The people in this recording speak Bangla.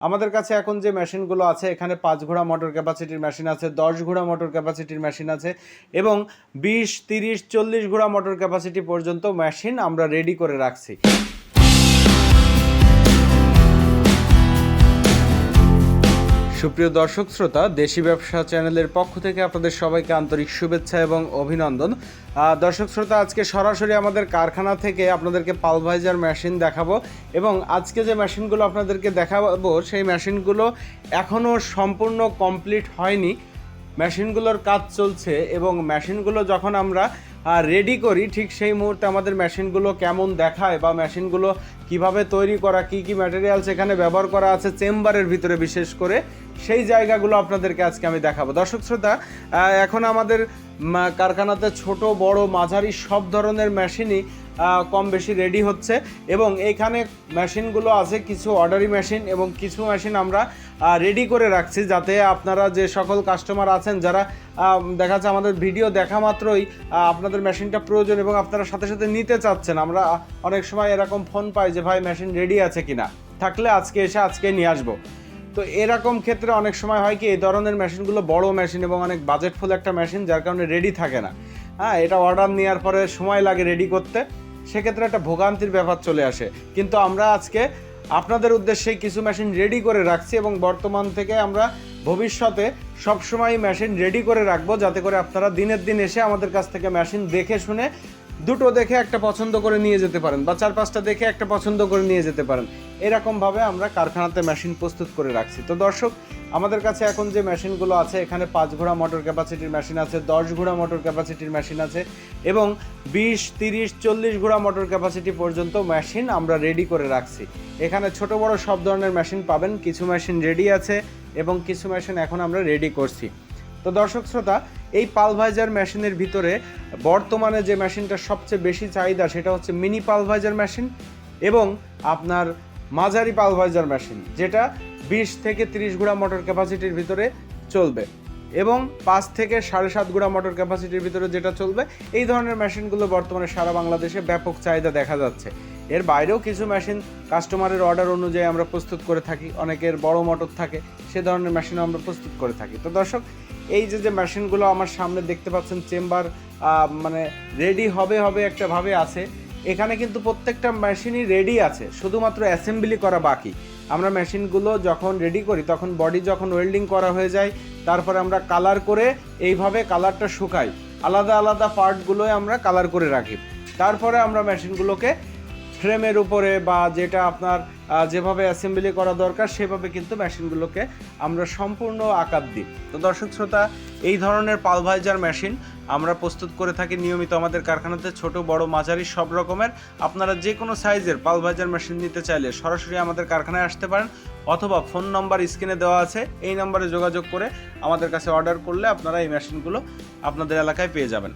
আমাদের কাছে এখন যে মেশিনগুলো আছে, এখানে পাঁচ ঘোড়া মোটর ক্যাপাসিটির মেশিন আছে, দশ ঘোড়া মোটর ক্যাপাসিটির মেশিন আছে এবং বিশ, তিরিশ, চল্লিশ ঘোড়া মোটর ক্যাপাসিটি পর্যন্ত মেশিন আমরা রেডি করে রাখছি। সুপ্রিয় দর্শক, শ্রোতা, দেশি ব্যবসা চ্যানেলের পক্ষ থেকে আপনাদের সবাইকে আন্তরিক শুভেচ্ছা এবং অভিনন্দন। দর্শক, শ্রোতা, আজকে সরাসরি আমাদের কারখানা থেকে আপনাদেরকে পালভাইজার মেশিন দেখাবো এবং আজকে যে মেশিনগুলো আপনাদেরকে দেখাবো, সেই মেশিনগুলো এখনও সম্পূর্ণ কমপ্লিট হয়নি। মেশিনগুলোর কাজ চলছে এবং মেশিনগুলো যখন আমরা রেডি করি ঠিক সেই মুহূর্তে আমাদের মেশিনগুলো কেমন দেখায় বা মেশিনগুলো কীভাবে তৈরি করা, কি কি ম্যাটেরিয়ালস এখানে ব্যবহার করা আছে চেম্বারের ভিতরে বিশেষ করে সেই জায়গাগুলো আপনাদেরকে আজকে আমি দেখাবো। দর্শক শ্রোতা এখন আমাদের কারখানাতে ছোট, বড়, মাঝারি সব ধরনের মেশিনই কম বেশি রেডি হচ্ছে। এবং এইখানে মেশিনগুলো আছে, কিছু অর্ডারি মেশিন এবং কিছু মেশিন আমরা রেডি করে রাখছি যাতে আপনারা যে সকল কাস্টমার আছেন, যারা দেখা যাচ্ছে আমাদের ভিডিও দেখা মাত্রই আপনাদের মেশিনটা প্রয়োজন এবং আপনারা সাথে সাথে নিতে চাচ্ছেন। আমরা অনেক সময় এরকম ফোন পাই যে, ভাই মেশিন রেডি আছে কিনা? থাকলে আজকে এসে আজকে নিয়ে আসব। তো এরকম ক্ষেত্রে অনেক সময় হয় কি, এই ধরনের মেশিনগুলো বড় মেশিন এবং অনেক বাজেটফুল একটা মেশিন যার কারণে রেডি থাকে না। হ্যাঁ এটা অর্ডার নেওয়ার পরে সময় লাগে রেডি করতে। সেক্ষেত্রে একটা ভোগান্তির ব্যাপার চলে আসে। কিন্তু আমরা আজকে আপনাদের উদ্দেশ্যে কিছু মেশিন রেডি করে রাখছি এবং বর্তমান থেকে আমরা ভবিষ্যতে সবসময় মেশিন রেডি করে রাখব, যাতে করে আপনারা দিনের দিন এসে আমাদের কাছ থেকে মেশিন দেখে শুনে দুটো দেখে একটা পছন্দ করে নিয়ে যেতে পারেন বা চার পাঁচটা দেখে একটা পছন্দ করে নিয়ে যেতে পারেন। এরকমভাবে আমরা কারখানাতে মেশিন প্রস্তুত করে রাখছি। তো দর্শক, আমাদের কাছে এখন যে মেশিনগুলো আছে, এখানে পাঁচ ঘোড়া মোটর ক্যাপাসিটির মেশিন আছে, দশ ঘোড়া মোটর ক্যাপাসিটির মেশিন আছে এবং বিশ, তিরিশ, চল্লিশ ঘোড়া মোটর ক্যাপাসিটি পর্যন্ত মেশিন আমরা রেডি করে রাখছি। এখানে ছোট বড় সব ধরনের মেশিন পাবেন, কিছু মেশিন রেডি আছে এবং কিছু মেশিন এখন আমরা রেডি করছি। তো দর্শক শ্রোতা, এই পালভাইজার মেশিনের ভিতরে বর্তমানে যে মেশিনটা সবচেয়ে বেশি চাহিদা সেটা হচ্ছে মিনি পালভাইজার মেশিন এবং আপনার মাঝারি পালভাইজার মেশিন, যেটা বিশ থেকে তিরিশ গুড়া মোটর ক্যাপাসিটির ভিতরে চলবে এবং পাঁচ থেকে সাড়ে সাত গুড়া মোটর ক্যাপাসিটির ভিতরে যেটা চলবে, এই ধরনের মেশিনগুলো বর্তমানে সারা বাংলাদেশে ব্যাপক চাহিদা দেখা যাচ্ছে। এর বাইরেও কিছু মেশিন কাস্টমারের অর্ডার অনুযায়ী আমরা প্রস্তুত করে থাকি। অনেকের বড় মোটর থাকে, সে ধরনের মেশিনও আমরা প্রস্তুত করে থাকি। তো দর্শক, এই যে যে মেশিনগুলো আমার সামনে দেখতে পাচ্ছেন চেম্বার মানে রেডি হবে হবে একটা ভাবে আছে। এখানে কিন্তু প্রত্যেকটা মেশিনই রেডি আছে, শুধুমাত্র অ্যাসেম্বলি করা বাকি। আমরা মেশিনগুলো যখন রেডি করি, তখন বডি যখন ওয়েল্ডিং করা হয়ে যায়, তারপরে আমরা কালার করে এইভাবে কালারটা শুকাই। আলাদা আলাদা পার্টগুলোই আমরা কালার করে রাখি। তারপরে আমরা মেশিনগুলোকে ফ্রেমের উপরে বা যেটা আপনার যেভাবে অ্যাসেম্বলি করা দরকার, সেভাবে কিন্তু মেশিনগুলোকে আমরা সম্পূর্ণ আকার দিই। তো দর্শক শ্রোতা, এই ধরনের পালভাইজার মেশিন আমরা প্রস্তুত করে থাকি নিয়মিত আমাদের কারখানাতে। ছোট, বড়, মাঝারি, সব রকমের। আপনারা যে কোনো সাইজের পালভাইজার মেশিন নিতে চাইলে সরাসরি আমাদের কারখানায় আসতে পারেন অথবা ফোন নাম্বার স্ক্রিনে দেওয়া আছে। এই নাম্বারে যোগাযোগ করে আমাদের কাছে অর্ডার করলে আপনারা এই মেশিনগুলো আপনাদের এলাকায় পেয়ে যাবেন।